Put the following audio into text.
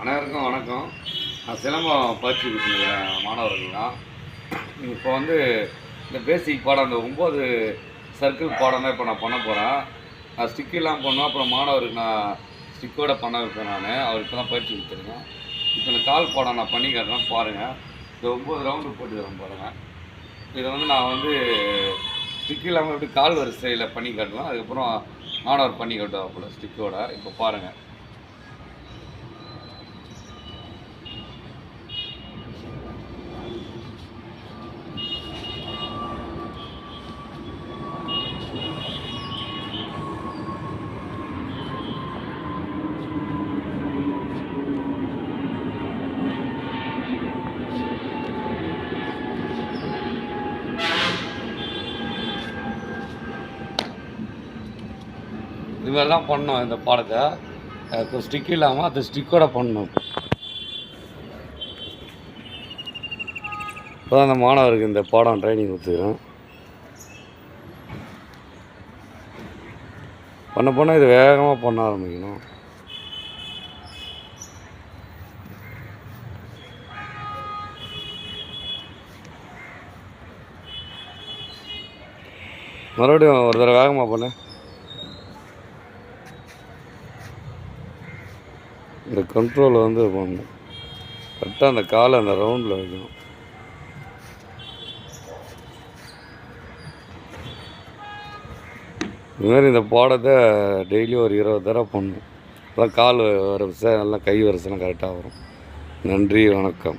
அனைவருக்கும் வணக்கம். நான் சிலம்பம் பயிற்சி கொடுத்துருக்கிற மாணவர்கள் தான். இப்போ வந்து இந்த பேசிக் பாடம் அந்த ஒம்பது சர்க்கிள் பாடம் தான் இப்போ நான் பண்ண போகிறேன் நான் ஸ்டிக்கெல்லாம் பண்ணுவேன் அப்புறம் மாணவருக்கு நான் ஸ்டிக்கோட பண்ண வைப்பேன் நான். அவருக்கு தான் பயிற்சி கொடுத்துருக்கேன் இப்போ இந்த கால் பாடம் நான் பண்ணி காட்டுறேன். பாருங்கள் இந்த ஒம்பது ரவுண்டு போட்டு வரேன் பாருங்கள் இதை வந்து நான் வந்து ஸ்டிக் இல்லாமல் எப்படி கால் வரிசையில் பண்ணி காட்டுவேன் அதுக்கப்புறம் மாணவர் பண்ணி காட்டுவாங்க போல ஸ்டிக்கோட இப்போ பாருங்கள் இது மாதிரிலாம் பண்ணோம் இந்த பாடத்தை. இப்போ ஸ்டிக் இல்லாமல் அந்த ஸ்டிக்கோட பண்ணணும். இப்போ தான் அந்த மாணவருக்கு இந்த பாடம் ட்ரைனிங் கொடுத்துக்கிறேன். பண்ண போனால் இது வேகமாக பண்ண ஆரம்பிக்கணும். மறுபடியும் ஒரு தடவை வேகமாக பண்ணு. இந்த கண்ட்ரோலை வந்து பண்ணணும் கரெக்டாக அந்த காலை அந்த ரவுண்டில் வைக்கணும். இதுமாரி இந்த பாடத்தை டெய்லி ஒரு இருபது தடவை பண்ணணும். அதான் கால் வரிசை நல்லா கை வரிசைலாம் கரெக்டாக வரும். நன்றி வணக்கம்.